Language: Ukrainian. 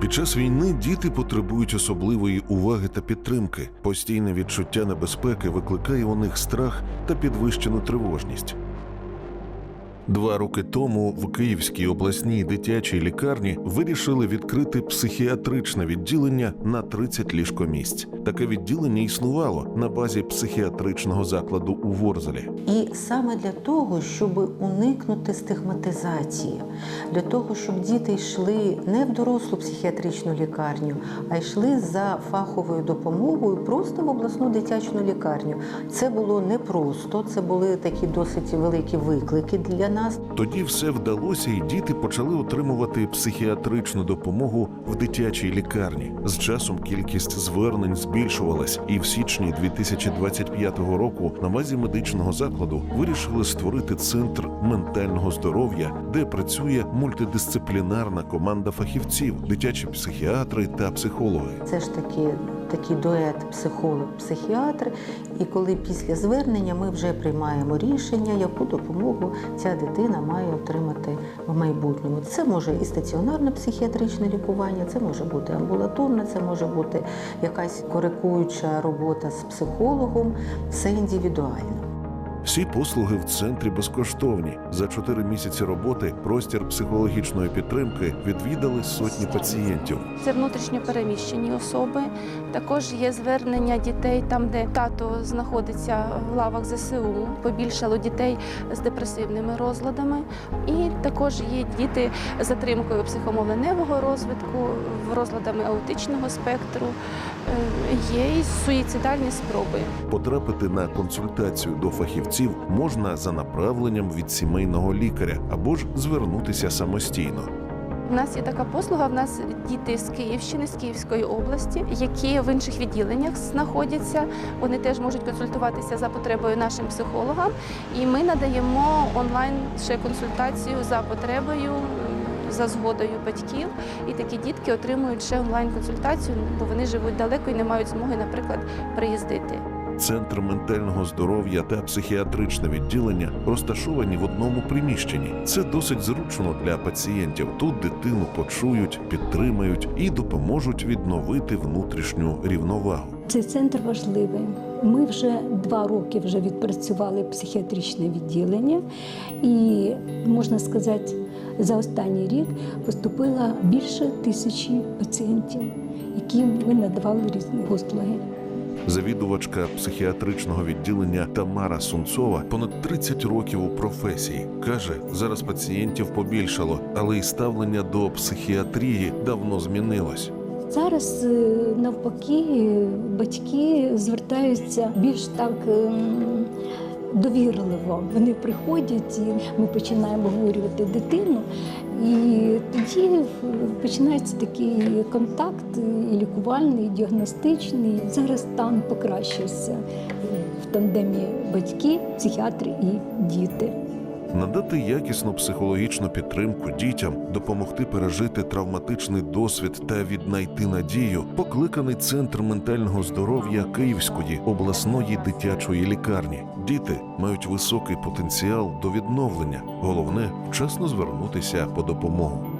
Під час війни діти потребують особливої уваги та підтримки. Постійне відчуття небезпеки викликає у них страх та підвищену тривожність. Два роки тому в Київській обласній дитячій лікарні вирішили відкрити психіатричне відділення на 30 ліжкомісць. Таке відділення існувало на базі психіатричного закладу у Ворзелі. І саме для того, щоб уникнути стигматизації, для того, щоб діти йшли не в дорослу психіатричну лікарню, а йшли за фаховою допомогою просто в обласну дитячу лікарню. Це було непросто, це були такі досить великі виклики для нас. Тоді все вдалося, і діти почали отримувати психіатричну допомогу в дитячій лікарні. З часом кількість звернень збільшувалась, і в січні 2025 року на базі медичного закладу вирішили створити центр ментального здоров'я, де працює мультидисциплінарна команда фахівців, дитячі психіатри та психологи. Це ж таки такий дует психолог-психіатр. І коли після звернення ми вже приймаємо рішення, яку допомогу ця дитина має отримати в майбутньому. Це може і стаціонарне психіатричне лікування, це може бути амбулаторне, це може бути якась корекуюча робота з психологом. Все індивідуально. Всі послуги в центрі безкоштовні. За чотири місяці роботи простір психологічної підтримки відвідали сотні пацієнтів. Це внутрішньо переміщені особи. Також є звернення дітей там, де тато знаходиться в лавах ЗСУ. Побільшало дітей з депресивними розладами. І також є діти з затримкою психомовленевого розвитку, в розладами аутичного спектру. Е, Є і суїцидальні спроби. Потрапити на консультацію до фахівців можна за направленням від сімейного лікаря або ж звернутися самостійно. У нас є така послуга. В нас діти з Київщини, з Київської області, які в інших відділеннях знаходяться. Вони теж можуть консультуватися за потребою нашим психологам. І ми надаємо онлайн ще консультацію за потребою. За згодою батьків, і такі дітки отримують ще онлайн-консультацію, бо вони живуть далеко і не мають змоги, наприклад, приїздити. Центр ментального здоров'я та психіатричне відділення розташовані в одному приміщенні. Це досить зручно для пацієнтів. Тут дитину почують, підтримають і допоможуть відновити внутрішню рівновагу. Цей центр важливий. Ми вже два роки вже відпрацювали психіатричне відділення, і можна сказати, за останній рік поступило більше тисячі пацієнтів, яким ми надавали різні послуги. Завідувачка психіатричного відділення Тамара Сунцова понад 30 років у професії каже: зараз пацієнтів побільшало, але й ставлення до психіатрії давно змінилось. Зараз е, навпаки батьки звертаються більш так ем, довірливо. Вони приходять, і ми починаємо обговорювати дитину, і тоді е, починається такий контакт і лікувальний, і діагностичний. Зараз стан покращився в тандемі батьки, психіатри і діти. Надати якісну психологічну підтримку дітям, допомогти пережити травматичний досвід та віднайти надію, покликаний центр ментального здоров'я Київської обласної дитячої лікарні. Діти мають високий потенціал до відновлення. Головне вчасно звернутися по допомогу.